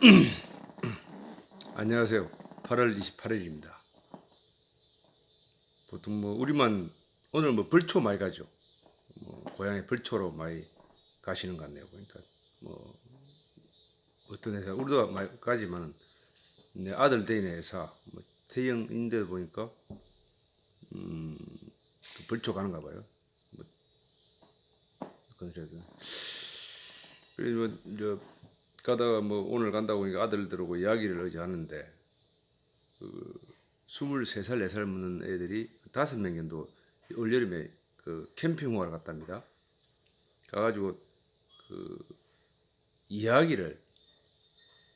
안녕하세요. 8월 28일입니다. 보통 뭐 우리만 오늘 뭐 벌초 많이 가죠. 뭐 고향에 벌초로 많이 가시는 것 같네요. 그러니까 뭐 어떤 회사 우리도 많이 가지만 내 아들 대인 회사 뭐 태영인데 보니까 음그 벌초 가는가 봐요. 뭐 그래서 그래서 저 가다가 뭐 오늘 간다고 하니까 아들들하고 이야기를 어제 하는데 그 23살 4살 먹는 애들이 다섯 명 정도 올여름에 그 캠핑 하러 갔답니다. 가가지고 그 이야기를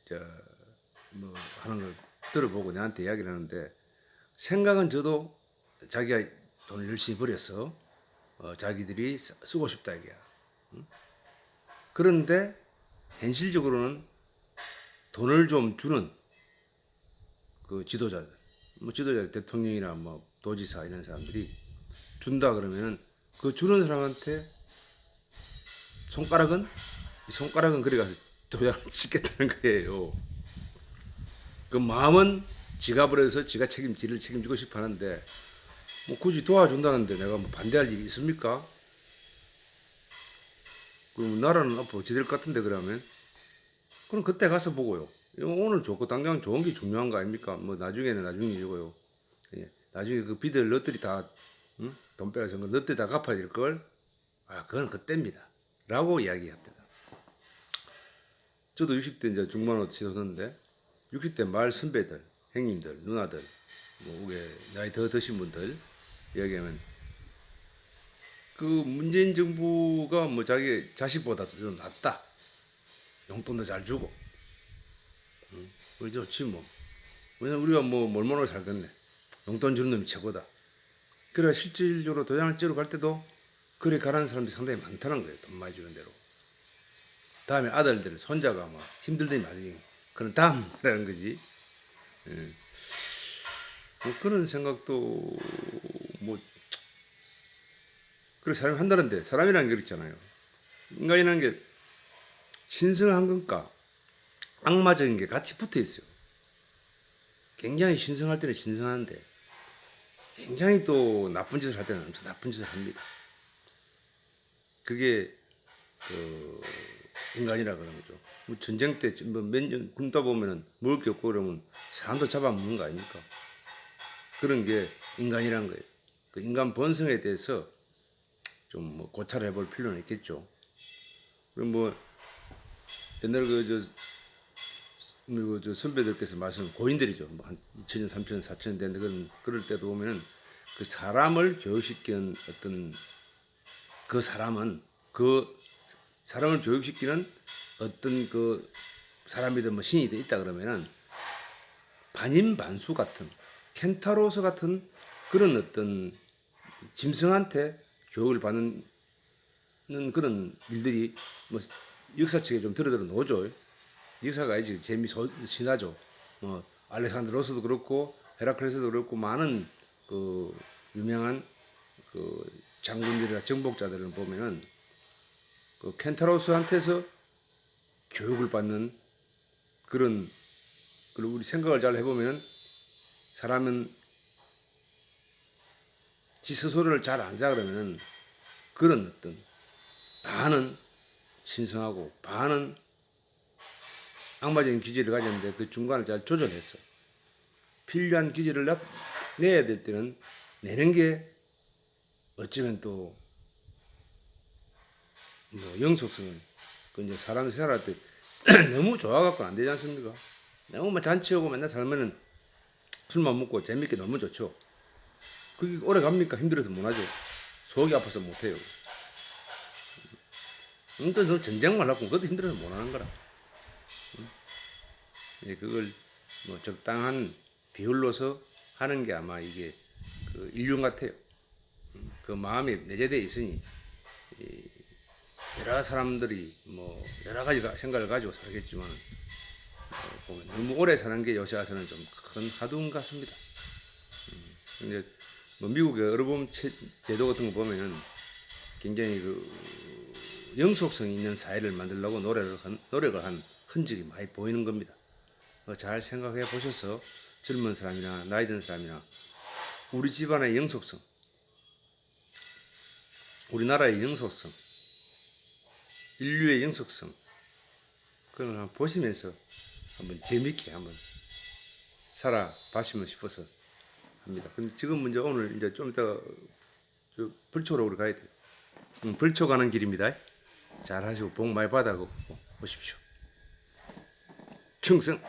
저뭐 하는 걸 들어보고 내한테 이야기를 하는데 생각은 저도 자기가 돈을 열심히 벌여서 어, 자기들이 쓰- 쓰고 싶다 이게야. 응? 그런데 현실적으로는 돈을 좀 주는 그 지도자들, 뭐 지도자 대통령이나 뭐 도지사 이런 사람들이 준다 그러면은 그 주는 사람한테 손가락은 이 손가락은 그래 가서 도장을 찍겠다는 거예요. 그 마음은 지갑을 해서 지가 책임지를 책임지고 싶어 하는데 뭐 굳이 도와준다는데 내가 뭐 반대할 일이 있습니까? 그럼 나라는 앞으로 어찌 될것 같은데 그러면 그럼 그때 가서 보고요. 오늘 좋고 당장 좋은 게 중요한 거 아닙니까? 뭐 나중에는 나중이고요. 예. 나중에 그 비들 너들이 다 응? 돈 빼서 그 너들이 다 갚아야 될 걸. 아 그건 그때입니다. 라고 이야기합니다. 저도 60대 이제 중반으로 치솟는데 60대 말 선배들, 형님들, 누나들, 뭐 우리 나이 더 드신 분들 이야기하면 그 문재인 정부가 뭐 자기 자식보다 더 낫다. 용돈도 잘 주고. 응? 그래 좋지 뭐. 왜냐면 우리가 뭐 몰모로 살겠네. 용돈 주는 놈이 최고다. 그래 실질적으로 도장을 찍으러 갈 때도 그래 가라는 사람들이 상당히 많다는 거예요. 돈 많이 주는 대로. 다음에 아들들, 손자가 막 힘들더니 나중에 그런 다음이라는 거지. 예. 뭐 그런 생각도 뭐 그래 사람이 한다는데 사람이라는 게 있잖아요. 인간이라는 게 신성한 것과 악마적인 게 같이 붙어 있어요. 굉장히 신성할 때는 신성한데 굉장히 또 나쁜 짓을 할 때는 엄청 나쁜 짓을 합니다. 그게 그 인간이라 그러는 거죠. 뭐 전쟁 때 몇년 굶다 보면은 먹을 게 없고 그러면 사람도 잡아먹는 거 아닙니까? 그런 게 인간이란 거예요. 그 인간 본성에 대해서 좀 뭐 고찰을 해볼 필요는 있겠죠. 그럼 뭐 옛날 그저 그저 선배들께서 말씀 고인들이죠. 뭐한 2000년, 3000년, 4000년 됐는데 그런 그럴 때도 보면은 그 사람을 교육시키는 어떤 그 사람은 그 사람을 교육시키는 어떤 그 사람이든 뭐 신이든 있다 그러면은 반인반수 같은 켄타로스 같은 그런 어떤 짐승한테 교육을 받는 그런 일들이 뭐 역사 책에 좀 들어들어 놓죠. 역사가 이제 재미 소- 신하죠. 뭐 알렉산드로스도 그렇고 헤라클레스도 그렇고 많은 그 유명한 그 장군들이나 정복자들을 보면은 그 켄타로스한테서 교육을 받는 그런 그리고 우리 생각을 잘 해보면 사람은 지 스스로를 잘 안자 그러면은 그런 어떤 반은 신성하고 반은 악마적인 기질을 가졌는데 그 중간을 잘 조절했어. 필요한 기질을 나- 내야 될 때는 내는 게 어쩌면 또 뭐 영속성은 그 이제 사람이 생활할 때 너무 좋아갖고 안 되지 않습니까? 너무 막 잔치하고 맨날 살면은 술만 먹고 재밌게 너무 좋죠. 그게 오래 갑니까? 힘들어서 못 하죠. 속이 아파서 못 해요. 응, 또너 전쟁만 하고 그것도 힘들어서 못 하는 거라. 응? 이제 그걸 뭐 적당한 비율로서 하는 게 아마 이게 그 인륜 같아요. 응? 그 마음이 내재되어 있으니 이 여러 사람들이 뭐 여러 가지 가- 생각을 가지고 살겠지만 어, 너무 오래 사는 게 요새 와서는 좀 큰 하두인 같습니다. 음, 근데 뭐 미국의 체- 제도 같은 거 보면은 굉장히 그 영속성 있는 사회를 만들려고 노력을 한, 노력을 한 흔적이 많이 보이는 겁니다. 어, 잘 생각해 보셔서 젊은 사람이나 나이 든 사람이나 우리 집안의 영속성, 우리나라의 영속성, 인류의 영속성 그걸 한번 보시면서 한번 재밌게 한번 살아봤으면 싶어서 합니다. 근데 지금 이제 오늘 이제 좀 이따 저 불초로 우리 가야 돼요. 음, 불초 가는 길입니다. 잘 하시고 복 많이 받아 오십시오. 충성.